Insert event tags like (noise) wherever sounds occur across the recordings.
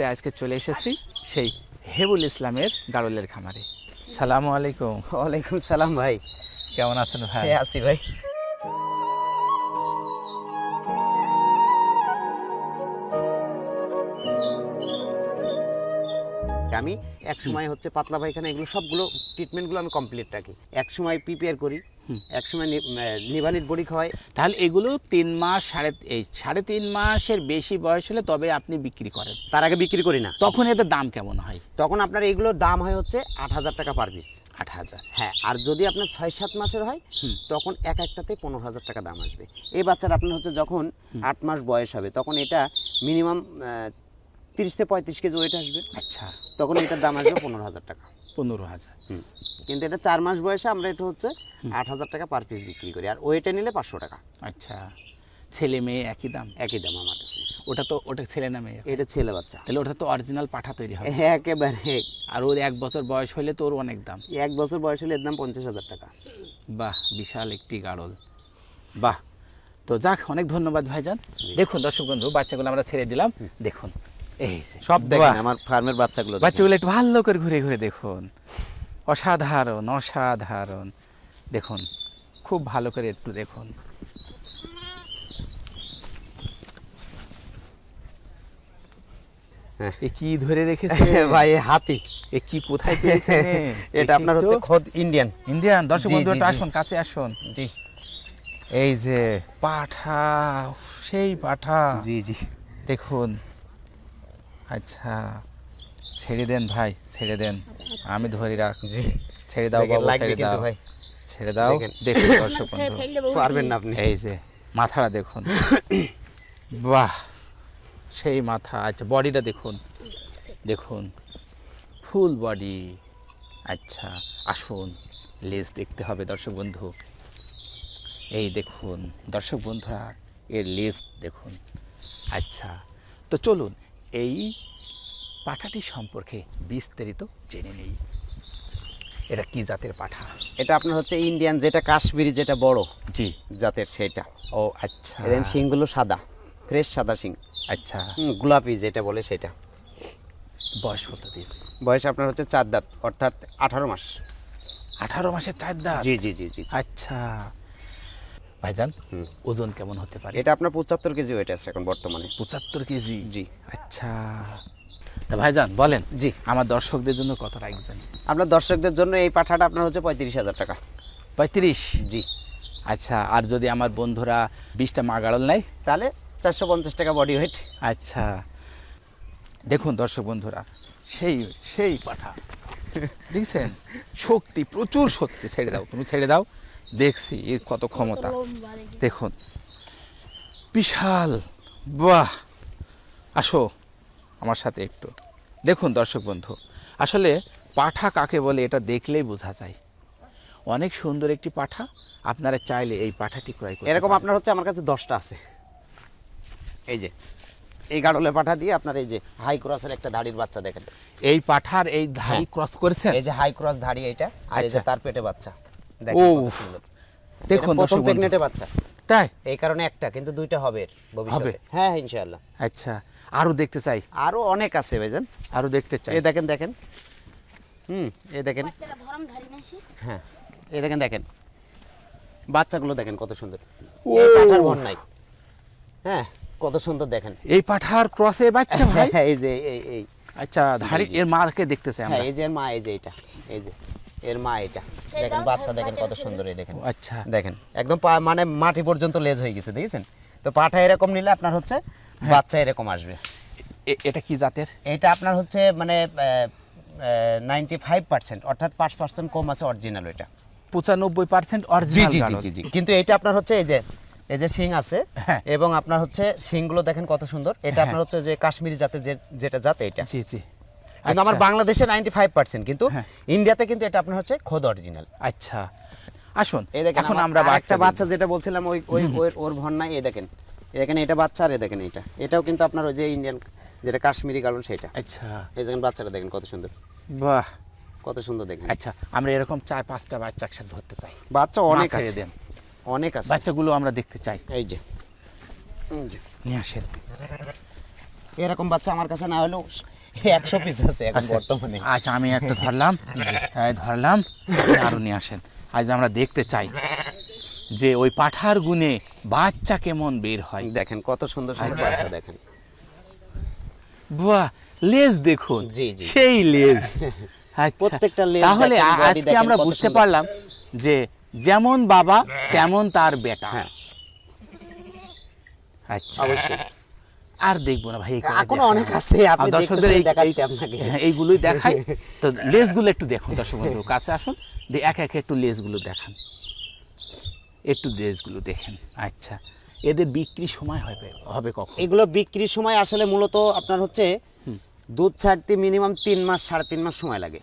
মুহূর্তে আজকে চলে এসেছি সেই হেবুল ইসলামের গাড়লের খামারে। সালামু আলাইকুম। ওয়ালাইকুম সালাম ভাই। কেমন আছেন ভাই? এই আছি ভাই। আমি এক সময় হচ্ছে পাতলা পায়খানা এগুলো সবগুলো ট্রিটমেন্টগুলো আমি কমপ্লিট রাখি। এক সময় প্রিপেয়ার করি এক সময় নিভানিট বড়ি খাওয়াই তাহলে এগুলো তিন মাস সাড়ে এই সাড়ে তিন মাসের বেশি বয়স হলে তবে আপনি বিক্রি করেন। তার আগে বিক্রি করি না। তখন এদের দাম কেমন হয়? তখন আপনার এগুলোর দাম হয় হচ্ছে আট হাজার টাকা পার পিস। আট হাজার। হ্যাঁ আর যদি আপনার ছয় সাত মাসের হয় তখন এক একটাতে পনেরো হাজার টাকা দাম আসবে। এই বাচ্চার আপনার হচ্ছে যখন আট মাস বয়স হবে তখন এটা মিনিমাম তিরিশ থেকে পঁয়ত্রিশ কেজি ওয়েট আসবে। আচ্ছা। তখন এটার দাম আসবে পনেরো হাজার টাকা। পনেরো হাজার। কিন্তু এটা চার মাস বয়সে আমরা এটা হচ্ছে আট হাজার টাকা পার পিস বিক্রি করি। আর ওয়েটে নিলে পাঁচশো টাকা। আচ্ছা। ছেলে মেয়ে একই দাম? একই দাম আমার কাছে। ওটা তো ওটা ছেলে না মেয়ে? এটা ছেলে বাচ্চা। তাহলে ওটা তো অরিজিনাল পাঠা তৈরি হয় একেবারে। আর ওর এক বছর বয়স হলে তো ওর অনেক দাম। এক বছর বয়স হলে এর দাম পঞ্চাশ হাজার টাকা। বাহ বিশাল একটি গাড়ল বাহ। তো যাক অনেক ধন্যবাদ ভাইজান। দেখুন দর্শক বন্ধু বাচ্চাগুলো আমরা ছেড়ে দিলাম। দেখুন এই সব দেখেন আমার ফার্মের বাচ্চাগুলো বাচ্চাগুলো একটু ভালো করে ঘুরে ঘুরে দেখুন। অসাধারণ অসাধারণ। দেখুন খুব ভালো করে একটু দেখুন। হ্যাঁ। এ কি ধরে রেখেছে? ভাই হাতি। এ কি কোথায় পেয়েছেন (laughs) এ? এটা আপনার হচ্ছে খোদ ইন্ডিয়ান। ইন্ডিয়ান? দর্শক বন্ধু আসুন কাছে আসুন। জি। এই যে পাঠা সেই পাঠা। জি জি। দেখুন। আচ্ছা ছেড়ে দেন ভাই ছেড়ে দেন। আমি ধরে রাখ জি। ছেড়ে দাও বাবা ছেড়ে দাও। ভাই। ছেড়ে দাও। দেখেন। (coughs) দর্শক বন্ধু। পারবেন না আপনি। এই যে মাথাটা দেখুন। (coughs) বাহ সেই মাথা। আচ্ছা বডিটা দেখুন। দেখুন। Full body. আচ্ছা আসুন। লেজ দেখতে হবে দর্শক বন্ধু। এই দেখুন দর্শক বন্ধুরা এর লেজ দেখুন। আচ্ছা তো চলুন এই পাঠাটি সম্পর্কে বিস্তারিত জেনে নেই। এটা কি জাতের পাঠা? এটা আপনার হচ্ছে ইন্ডিয়ান যেটা কাশ্মীরি যেটা বড় জি। জাতের সেটা। ও আচ্ছা। এদের শিংগুলো সাদা ফ্রেশ সাদা শিং। আচ্ছা। গোলাপি যেটা বলে সেটা। বয়স কত দিন বয়স আপনার হচ্ছে চার দাঁত অর্থাৎ আঠারো মাস। আঠারো মাসের চার দাঁত? জি জি জি জি আচ্ছা। ভাইজান ওজন কেমন হতে পারে? এটা আপনার পঁচাত্তর কেজি ওয়েট আছে এখন বর্তমানে। পঁচাত্তর কেজি? জি। আচ্ছা। তা ভাইজান বলেন। জি আমার দর্শকদের জন্য কত রাখবেন। আপনার দর্শকদের জন্য এই পাঠাটা আপনার হচ্ছে পঁয়ত্রিশ হাজার টাকা। পঁয়ত্রিশ? জি। আচ্ছা আর যদি আমার বন্ধুরা বিশটা মাগাড়ল নেয়? তাহলে চারশো পঞ্চাশ টাকা বডি ওয়েট আচ্ছা। দেখুন দর্শক বন্ধুরা সেই সেই পাঠা। দেখছেন? শক্তি প্রচুর শক্তি। ছেড়ে দাও তুমি ছেড়ে দাও। দেখছি এর কত ক্ষমতা। দেখুন। বিশাল। বাহ! আসো। আমার সাথে একটু। দেখুন দর্শক বন্ধু আসলে পাঠা কাকে বলে এটা দেখলেই বোঝা যায়। অনেক সুন্দর একটি পাঠা আপনারা চাইলে এই পাঠাটি ক্রয় করতে এরকম আপনার হচ্ছে আমার কাছে দশটা আছে। এই যে। এই গাড়লে পাঠা দিয়ে আপনার এই যে হাই ক্রসের একটা ধাড়ির বাচ্চা দেখেন। এই পাঠার এই ধাড়ি ক্রস করেছেন? এই যে হাই ক্রস ধাড়ি এটা আর এই যে আচ্ছা। তার পেটে বাচ্চা। দেখেন দেখুন প্রথম। প্রেগনেটে বাচ্চা। তাই এই কারণে একটা কিন্তু দুইটা হবে ভবিষ্যতে। হ্যাঁ হ্যাঁ, ইনশাআল্লাহ। আচ্ছা আরও দেখতে চাই। আরও অনেক আছে ভাইজান। আরও দেখতে চাই। এই দেখেন দেখেন। হুম এই দেখেন। ধারি হ্যাঁ এই দেখেন দেখেন। বাচ্চাগুলো দেখেন কত সুন্দর। ও। এই পাঠার ভন নাই। হ্যাঁ কত সুন্দর দেখেন। এই পাঠার ক্রসে বাচ্চা (laughs) ভাই? হ্যাঁ এই যে এই এই। আচ্ছা ধাড়ি এর মাকে দেখতে চাই হ্যাঁ আমরা। এই যে এর মা এই যে এটা এই যে। এর মা এটা। দেখেন বাচ্চা দেখেন কত সুন্দর এই দেখেন। আচ্ছা। দেখেন একদম মানে মাটি পর্যন্ত লেজ হয়ে গেছে দেখেছেন? তো পাঠা এরকম নিলে আপনার হচ্ছে বাচ্চা এরকম আসবে। এটা কি জাতের? এটা আপনার হচ্ছে মানে নাইনটি ফাইভ পার্সেন্ট অর্থাৎ পাঁচ পার্সেন্ট কম আছে অরিজিনাল এটা। পঁচানব্বই পার্সেন্ট অরিজিনাল জি জি জি জি। কিন্তু এটা আপনার হচ্ছে এই যে এই যে শিং আছে হ্যাঁ। এবং আপনার হচ্ছে শিংগুলো দেখেন কত সুন্দর। এটা হ্যাঁ। আপনার হচ্ছে যে কাশ্মীরি জাতের যে যেটা জাত এটা। জি জি। কিন্তু আমার আচ্ছা, বাংলাদেশে নাইনটি ফাইভ পার্সেন্ট কিন্তু। ইন্ডিয়াতে কিন্তু এটা আপনার হচ্ছে খোদ অরিজিনাল আচ্ছা। আসুন এই দেখেন এখন আমরা একটা বাচ্চা যেটা বলছিলাম ওই ওই ওর ভর নাই এই দেখেন। এই দেখেন এটা বাচ্চা আর এই দেখেন এটা এটাও কিন্তু আপনার ওই যে ইন্ডিয়ান যেটা কাশ্মীরি গালন সেটা আচ্ছা। এই দেখেন বাচ্চাটা দেখেন কত সুন্দর। বাহ। কত সুন্দর দেখেন। আচ্ছা আমরা এরকম চার পাঁচটা বাচ্চা একসাথে ধরতে চাই। বাচ্চা অনেক আছে। দেন। অনেক আছে। বাচ্চাগুলো আমরা দেখতে চাই। এই যে। এই যে। নিয়ে আসেন। এরকম বাচ্চা আমার কাছে না হলেও (laughs) একশো পিস আছে এখন বর্তমানে। আচ্ছা আমি একটা ধরলাম। ধরলাম। আরও নিয়ে আসেন। আজ আমরা দেখতে চাই যে ওই পাঠার গুণে বাচ্চা কেমন বের হয়। দেখেন কত সুন্দর সুন্দর আচ্ছা। বাচ্চা দেখেন। বাহ লেজ দেখুন। সেই লেজ। (laughs) আচ্ছা প্রত্যেকটা লেজ তাহলে আজকে আমরা বুঝতে পারলাম যে যেমন বাবা তেমন তার বেটা। হ্যাঁ। আচ্ছা। অবশ্যই। আর দেখব না ভাই এখনও অনেক আছে, আপনি দর্শকদের দেখাচ্ছি আপনাকে। হ্যাঁ, এইগুলোই দেখাই। তো (laughs) লেজগুলো একটু দেখুন দর্শক বন্ধু কাছে আসুন দিয়ে একে একে একটু লেজগুলো দেখান। একটু লেজগুলো দেখেন আচ্ছা। এদের বিক্রি সময় হবে হবে কখন? এগুলো বিক্রির সময় আসলে মূলত আপনার হচ্ছে দুধ ছাড়তে মিনিমাম তিন মাস সাড়ে তিন মাস সময় লাগে।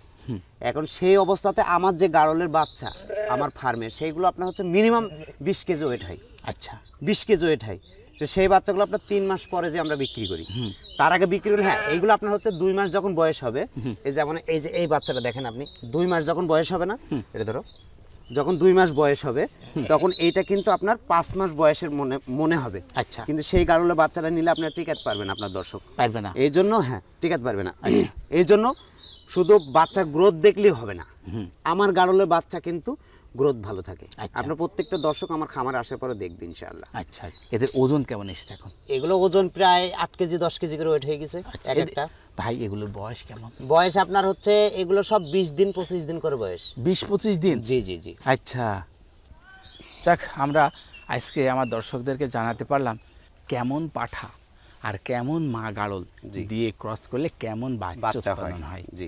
এখন সেই অবস্থাতে আমার যে গাড়লের বাচ্চা আমার ফার্মে সেইগুলো আপনার হচ্ছে মিনিমাম বিশ কেজি ওয়েট হয়। আচ্ছা। বিশ কেজি ওয়েট হয়। তো সেই বাচ্চাগুলো আপনার তিন মাস পরে যে আমরা বিক্রি করি। তার আগে বিক্রি করি হ্যাঁ এইগুলো আপনার হচ্ছে দুই মাস যখন বয়স হবে এই যেমন এই যে এই বাচ্চাটা দেখেন আপনি দুই মাস যখন বয়স হবে না এটা ধরো যখন দুই মাস বয়স হবে তখন এইটা কিন্তু আপনার পাঁচ মাস বয়সের মনে মনে হবে। আচ্ছা। কিন্তু সেই গাড়লে বাচ্চাটা নিলে আপনার টিকাতে পারবেন আপনার দর্শক। পারবে না। এই জন্য হ্যাঁ টিকাতে পারবে না। এই জন্য শুধু বাচ্চার গ্রোথ দেখলেই হবে না। আমার গাড়লের বাচ্চা কিন্তু গ্রোথ ভালো থাকে। আচ্ছা। আপনার প্রত্যেকটা দর্শক আমার খামার আসার পরে দেখবে ইনশাআল্লাহ। আচ্ছা এদের ওজন কেমন এসছে এখন? এগুলো ওজন প্রায় আট কেজি দশ কেজি করে ওয়েট হয়ে গেছে আচ্ছা এক একটা। ভাই এগুলোর বয়স কেমন? বয়স আপনার হচ্ছে এগুলো সব বিশ দিন পঁচিশ দিন করে বয়স। বিশ পঁচিশ দিন? জি জি জি। আচ্ছা। যাক আমরা আজকে আমার দর্শকদেরকে জানাতে পারলাম কেমন পাঠা আর কেমন মা গাড়ল দিয়ে ক্রস করলে কেমন বাচ্চা হয়। হয়। জি।